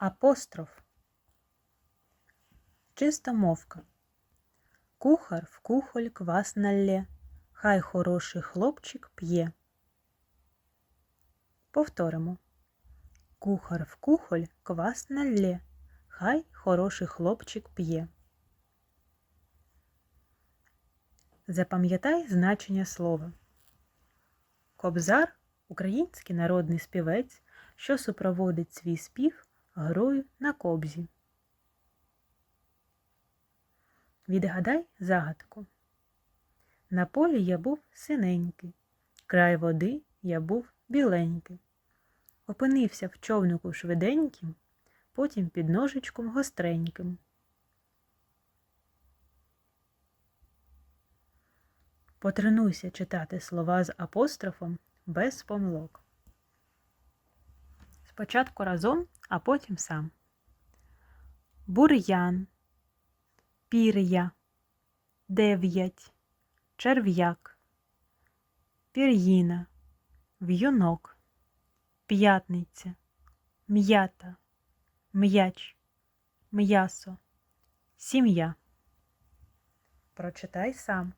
Апостроф. Чистомовка. Кухар в кухоль квас налє, хай хороший хлопчик п'є. Повторимо. Кухар в кухоль квас налє, хай хороший хлопчик п'є. Запам'ятай значення слова. Кобзар український народний співець, що супроводить свій спів грою на кобзі. Відгадай загадку. На полі я був синенький, край води я був біленький. Опинився в човнику швиденьким, потім під ножичком гостреньким. Потренуйся читати слова з апострофом без помилок. Спочатку разом, а потім сам. Бур'ян, пір'я, дев'ять, черв'як, пір'їна, в'юнок, п'ятниця, м'ята, м'яч, м'ясо, сім'я. Прочитай сам.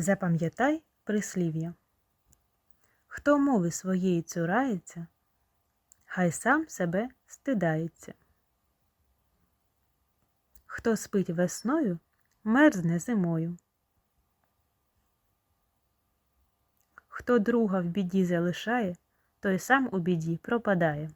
Запам'ятай прислів'я. Хто мови своєї цурається, хай сам себе стидається. Хто спить весною, мерзне зимою. Хто друга в біді залишає, той сам у біді пропадає.